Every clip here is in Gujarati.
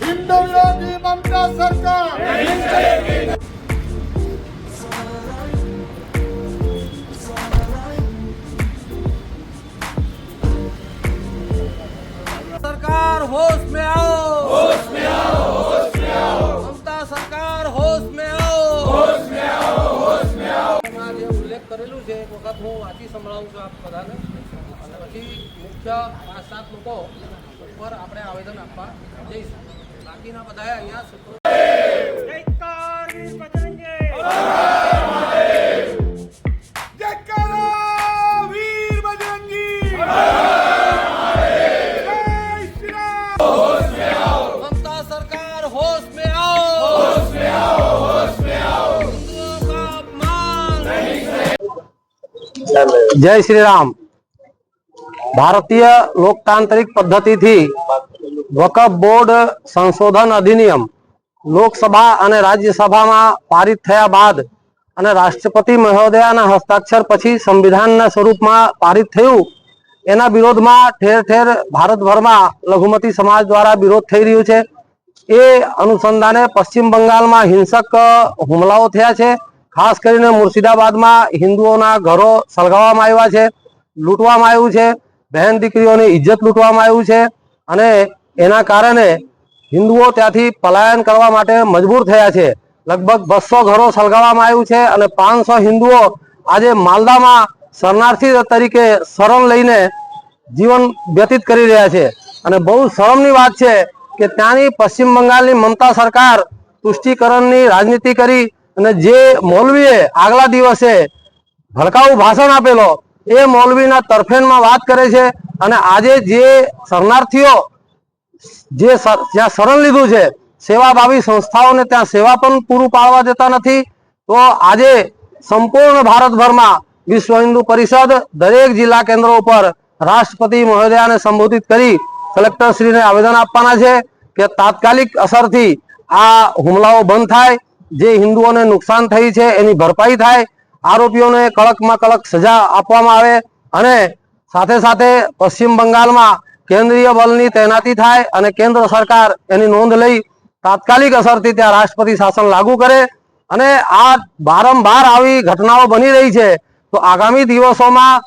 हिंदुविरोधी ममता सरकार सरकार होश में आओ होश में आओ होश में आओ મમતા સરકાર હોશ में आओ હોશ में आओ હોશ में आओ એમાં જે ઉલ્લેખ કરેલું છે એક વખત હું વાંચી સંભળાવું છું આપ બધાને पी मुख्य पाँच सात लोग पर आपदन आप बाकी बधाए अहिया जय श्री राम ભારતીય લોકતાંત્રિક પદ્ધતિથી વકફ બોર્ડ સંશોધન અધિનિયમ લોકસભા અને રાજ્યસભામાં પારિત થયા બાદ અને રાષ્ટ્રપતિ મહોદયાના હસ્તાક્ષર પછી સંવિધાનના સ્વરૂપમાં પારિત થયું. એના વિરોધમાં ઠેર ઠેર ભારતભરમાં લઘુમતી સમાજ દ્વારા વિરોધ થઈ રહ્યો છે. એ અનુસંધાને પશ્ચિમ બંગાળમાં હિંસક હુમલાઓ થયા છે. ખાસ કરીને મુર્શિદાબાદમાં હિન્દુઓના ઘરો સળગાવવામાં આવ્યા છે. લૂંટવામાં આવ્યું છે, બહેન દીકરીઓની ઇજ્જત લૂંટવામાં આવ્યું છે અને એના કારણે હિન્દુઓ ત્યાંથી પલાયન કરવા માટે મજબૂર થયા છે. લગભગ બસો ઘરો સળગાવવામાં આવ્યું છે અને પાંચસો હિન્દુઓ આજે માલદામાં શરણાર્થી તરીકે શરણ લઈને જીવન વ્યતીત કરી રહ્યા છે. અને બહુ શરમની વાત છે કે ત્યાંની પશ્ચિમ બંગાળની મમતા સરકાર તુષ્ટિકરણની રાજનીતિ કરી અને જે મૌલવીએ આગલા દિવસે ભડકાઉ ભાષણ આપેલો એ મૌલવીના તરફેણમાં વાત કરે છે અને આજે જે શરણાર્થીઓ જે જ્યાં શરણ લીધું છે, સેવાભાવી સંસ્થાઓને ત્યાં સેવા પણ પૂરું પાડવા દેતા નથી, તો આજે સંપૂર્ણ ભારતભરમાં વિશ્વ હિન્દુ પરિષદ દરેક જિલ્લા કેન્દ્રો ઉપર રાષ્ટ્રપતિ મહોદયાને સંબોધિત કરી કલેક્ટરશ્રીને આવેદન આપવાના છે કે તાત્કાલિક અસરથી આ હુમલાઓ બંધ થાય, જે હિન્દુઓને નુકસાન થઈ છે, એની ભરપાઈ થાય આરોપીઓને કડકમાં કડક સજા આપવામાં આવે અને સાથે સાથે પશ્ચિમ બંગાળમાં કેન્દ્રીય બલની તૈનાતી થાય અને કેન્દ્ર સરકાર એની નોંધ લઈ તાત્કાલિક અસરથી ત્યાં રાષ્ટ્રપતિ શાસન લાગુ કરે અને આ વારંવાર આવી ઘટનાઓ બની રહી છે, તો આગામી દિવસોમાં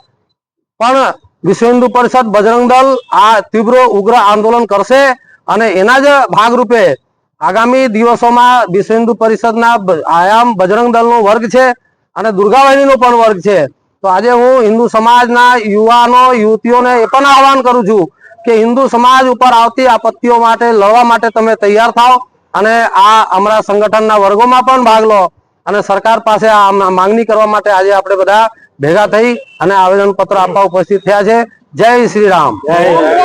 પણ વિશ્વ હિન્દુ પરિષદ બજરંગ દળ આ તીવ્ર ઉગ્ર આંદોલન કરશે અને એના જ ભાગરૂપે આગામી દિવસોમાં વિશ્વ હિન્દુ પરિષદના આયામ બજરંગ દળનો વર્ગ છે અને દુર્ગાવાહિનીનો પણ વર્ગ છે. તો આજે હું હિન્દુ સમાજના યુવાનો, યુવતીઓને એ પણ આહવાન કરું છું કે હિન્દુ સમાજ ઉપર આવતી આપત્તિઓ માટે લડવા માટે તમે તૈયાર થાઓ અને આ અમારા સંગઠનના વર્ગોમાં પણ ભાગ લો અને સરકાર પાસે આ માંગણી કરવા માટે આજે આપણે બધા ભેગા થઈ અને આવેદન પત્ર આપવા ઉપસ્થિત થયા છે. જય શ્રી રામ.